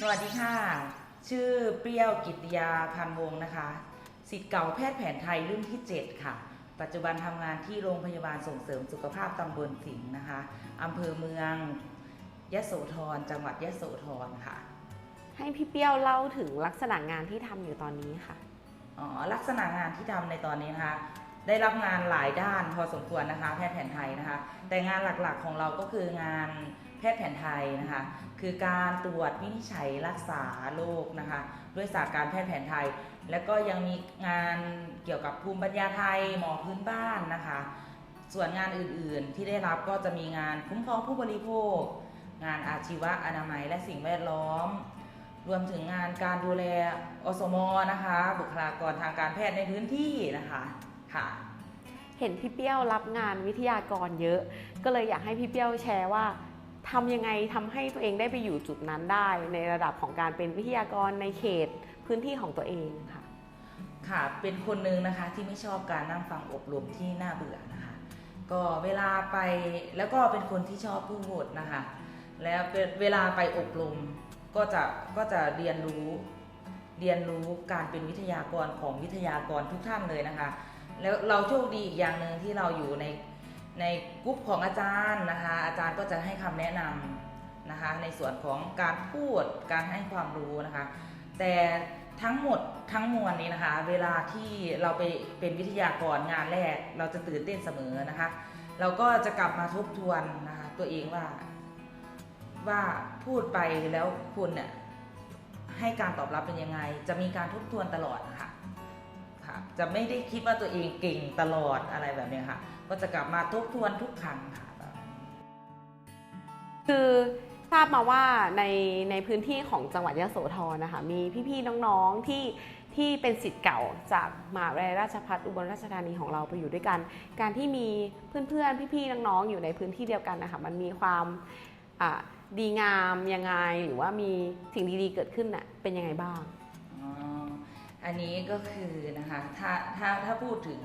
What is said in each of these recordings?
สวัสดีค่ะ ชื่อเปรี้ยวกิตติยาพันวงศ์นะคะ สิทธิ์เก่าแพทย์แผนไทยรุ่นที่ 7 ค่ะ ปัจจุบันทำงานที่โรงพยาบาลส่งเสริมสุขภาพตำบลสิงห์นะคะอำเภอเมืองยโสธร จังหวัดยโสธรค่ะ ให้พี่เปี้ยวเล่าถึงลักษณะงานที่ทำอยู่ตอนนี้ค่ะ อ๋อลักษณะงานที่ทำในตอนนี้นะคะ ได้รับงานหลายด้านพอสมควรนะคะ แพทย์แผนไทยนะคะ แต่งานหลักๆของเราก็คืองานแพทย์แผนไทยนะคะ คือการตรวจวินิจฉัยรักษาโรคนะคะ ด้วยศาสตร์การแพทย์แผนไทย แล้วก็ยังมีงานเกี่ยวกับภูมิปัญญาไทยหมอพื้นบ้านนะคะ ส่วนงานอื่นๆที่ได้รับก็จะมีงานคุ้มครองผู้บริโภค งานอาชีวะอนามัยและสิ่งแวดล้อม รวมถึงงานการดูแลอสมนะคะ บุคลากรทางการแพทย์ในพื้นที่นะคะ ค่ะเห็นพี่เปี้ยวรับงานวิทยากรเยอะ ก็เลยอยากให้พี่เปี้ยวแชร์ว่าทำยังไงทำให้ตัวเองได้ไปอยู่จุดนั้นได้ ในระดับของการเป็นวิทยากรในเขตพื้นที่ของตัวเองค่ะ ค่ะ เป็นคนหนึ่งนะคะที่ไม่ชอบการนั่งฟังอบรมที่น่าเบื่อนะคะ ก็เวลาไปแล้วก็เป็นคนที่ชอบพูดนะคะ แล้วเวลาไปอบรมก็จะก็จะเรียนรู้เรียนรู้การเป็นวิทยากรของวิทยากรทุกท่านเลยนะคะ แล้วเราโชคดีอีกอย่างหนึ่งที่เราอยู่ในในกลุ่มของอาจารย์นะคะ อาจารย์ก็จะให้คำแนะนำนะคะ ในส่วนของการพูดการให้ความรู้นะคะ แต่ทั้งหมดทั้งมวลนี้นะคะ เวลาที่เราไปเป็นวิทยากรงานแรก เราจะตื่นเต้นเสมอนะคะ เราก็จะกลับมาทบทวนนะคะตัวเองว่า ว่าพูดไปแล้วคุณเนี่ยให้การตอบรับเป็นยังไง จะมีการทบทวนตลอดค่ะค่ะ จะไม่ได้คิดว่าตัวเองเก่งตลอดอะไรแบบเนี้ยค่ะ ก็จะกลับมาทบทวนทุกครั้งค่ะแบบนี้คือทราบมาว่าในในพื้นที่ของจังหวัดยโสธรนะคะ มีพี่ๆน้องๆที่ที่เป็นสิทธิ์เก่าจากมหาวิทยาลัยราชภัฏอุบลราชธานีของเราไปอยู่ด้วยกัน การที่มีเพื่อนๆพี่ๆน้องๆอยู่ในพื้นที่เดียวกันนะคะมันมีความอ่าดีงามยังไงหรือว่ามีสิ่งดีๆเกิดขึ้นน่ะเป็นยังไงบ้าง อันนี้ก็คือนะคะถ้าถ้าถ้าพูดถึง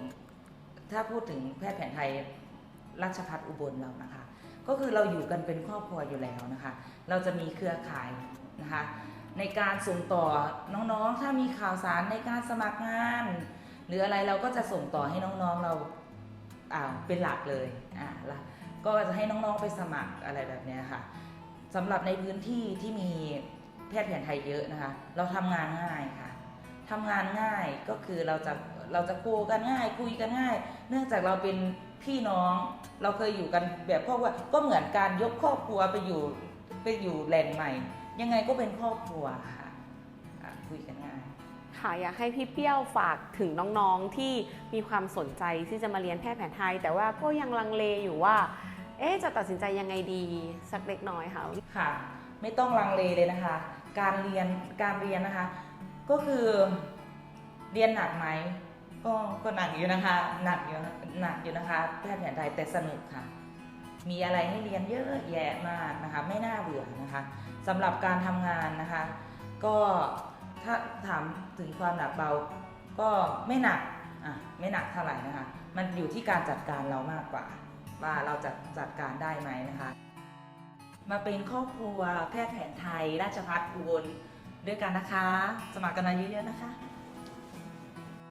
ถ้าพูดถึงแพทย์แผนไทยราชพัฒอุบลเรานะคะ ก็คือเราอยู่กันเป็นครอบครัวอยู่แล้วนะคะ เราจะมีเครือข่ายนะคะในการส่งต่อน้องๆ ถ้ามีข่าวสารในการสมัครงาน หรืออะไรเราก็จะส่งต่อให้น้องๆเราอ่าเป็นหลักเลยอ่าละก็จะให้น้องๆไปสมัครอะไรแบบนี้ค่ะสำหรับในพื้นที่ที่มีแพทย์แผนไทยเยอะนะคะ เราทำงานง่ายค่ะ ทำงานง่ายก็คือเราจะเราจะโกกันง่าย คุยกันง่าย เนื่องจากเราเป็นพี่น้อง เราเคยอยู่กันแบบครอบครัวก็เหมือนการยกครอบครัวไปอยู่ไปอยู่แหล่งใหม่ ยังไงก็เป็นครอบครัวค่ะอะคุยกันง่ายค่ะอยากให้พี่เปี้ยวฝากถึงน้องๆที่มีความสนใจที่จะมาเรียนแพทย์แผนไทย แต่ว่าก็ยังลังเลอยู่ว่า เอ๊ะจะตัดสินใจยังไงดีสักเล็กน้อยค่ะค่ะ ไม่ต้องลังเลเลยนะคะ การเรียนการเรียนนะคะ ก็คือเรียนหนักไหมก็ก็หนักอยู่นะคะหนักอยู่หนักอยู่นะคะแพทย์แผนไทยแต่สนุกค่ะ มีอะไรให้เรียนเยอะแยะมากนะคะไม่น่าเบื่อนะคะสำหรับการทำงานนะคะ ก็ถ้าถามถึงความหนักเบาก็ไม่หนักอะไม่หนักเท่าไหร่นะคะ มันอยู่ที่การจัดการเรามากกว่า ว่าเราจะจัดการได้ไหมนะคะ มาเป็นครอบครัวแพทย์แผนไทย ราชพัฒอุบล ด้วยกันนะคะ สมัครกันมาเยอะๆนะคะ